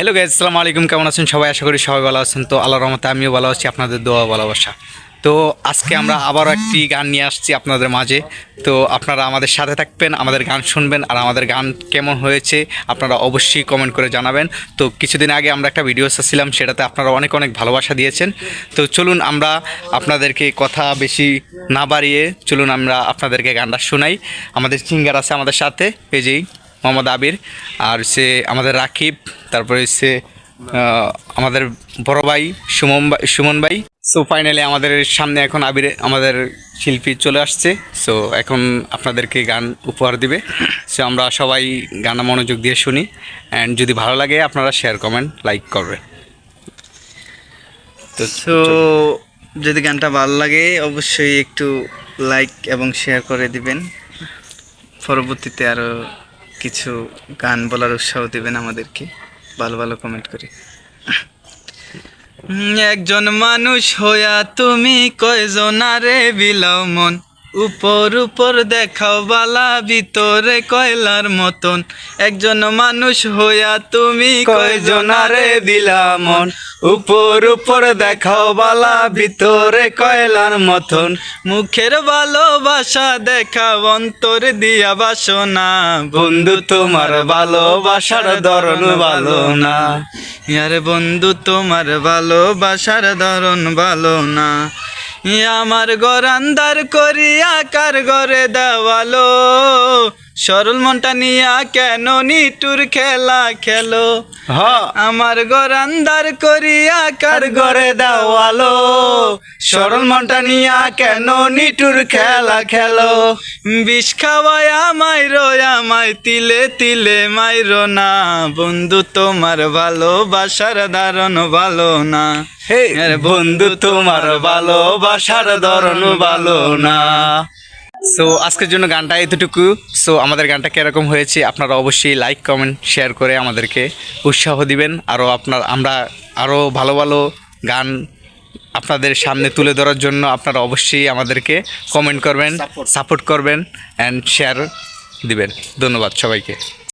Hello guys আসসালামু আলাইকুম। কেমন আছেন? সবাই আশা করি সবাই ভালো আছেন। তো আল্লাহর রহমতে আমিও ভালো আছি। আপনাদের দোয়া ভালোবাসা। তো আজকে আমরা আবারও একটি গান নিয়ে আসছি আপনাদের মাঝে। তো আপনারা আমাদের সাথে থাকবেন, আমাদের গান শুনবেন আর আমাদের গান কেমন হয়েছে আপনারা অবশ্যই কমেন্ট করে জানাবেন। তো কিছুদিন আগে আমরা একটা ভিডিও ছিলাম সেটাতে আপনারা অনেক অনেক ভালোবাসা দিয়েছেন। তো চলুন আমরা আপনাদেরকে কথা বেশি না বাড়িয়ে চলুন আমরা আপনাদেরকে গানটা শোনাই। আমাদের সিঙ্গার আছে আমাদের সাথে। এই যেই মোহাম্মদ আবির, আর সে আমাদের রাকিব, তারপরে সে আমাদের বড় ভাই সুমন সুমন ভাই। সো ফাইনালি আমাদের সামনে এখন আবির, আমাদের শিল্পী চলে আসছে। সো এখন আপনাদেরকে গান উপহার দিবে। সো আমরা সবাই গানা মনোযোগ দিয়ে শুনি। অ্যান্ড যদি ভালো লাগে, আপনারা শেয়ার কমেন্ট লাইক করবে। তো সো যদি গানটা ভালো লাগে, অবশ্যই একটু লাইক এবং শেয়ার করে দিবেন। পরবর্তীতে আরও কিছু গান বলার উৎসাহ দেবেন আমাদেরকে। ভালো ভালো কমেন্ট করে। একজন মানুষ হইয়া তুমি কয়জনারে বিলাও মন? উপর উপর দেখাও বালা ভিতরে কয়লার মতন। একজন মানুষ হইয়া তুমি কয়জনারে দিলা মন। উপর উপর দেখাও বালা ভিতরে কয়লার মতন। মুখের ভালোবাসা দেখা অন্তর দিয়া বাসনা। বন্ধু, তোমার ভালোবাসার ধরন ভালো না। ইয়ার বন্ধু, তোমার ভালোবাসার ধরন ভালো না। আমার গরান্দার করিয়া কার ঘরে দেওয়ালো? সরল মনটা নিয়া কেন নিটুর খেলা খেলো? হ্যাঁ আমার গরান্দার করিয়া কার ঘরে দেওয়ালো সরল মনটা নিয়া কেন নিটুর খেলা খেলো? বিষ খাওয়ায় মাইরো আমায় তিলে তিলে মাইরো না। বন্ধু তোমার ভালোবাসার ধারণ ভালো না। হে বন্ধু তোমার ভালোবাসার ধরন ভালো না। সো আজকের জন্য গানটা এতটুকু। সো আমাদের গানটা কীরকম হয়েছে আপনারা অবশ্যই লাইক কমেন্ট শেয়ার করে আমাদেরকে উৎসাহ দিবেন। আরও আপনার আমরা আরও ভালো ভালো গান আপনাদের সামনে তুলে ধরার জন্য আপনারা অবশ্যই আমাদেরকে কমেন্ট করবেন সাপোর্ট করবেন অ্যান্ড শেয়ার দিবেন। ধন্যবাদ সবাইকে।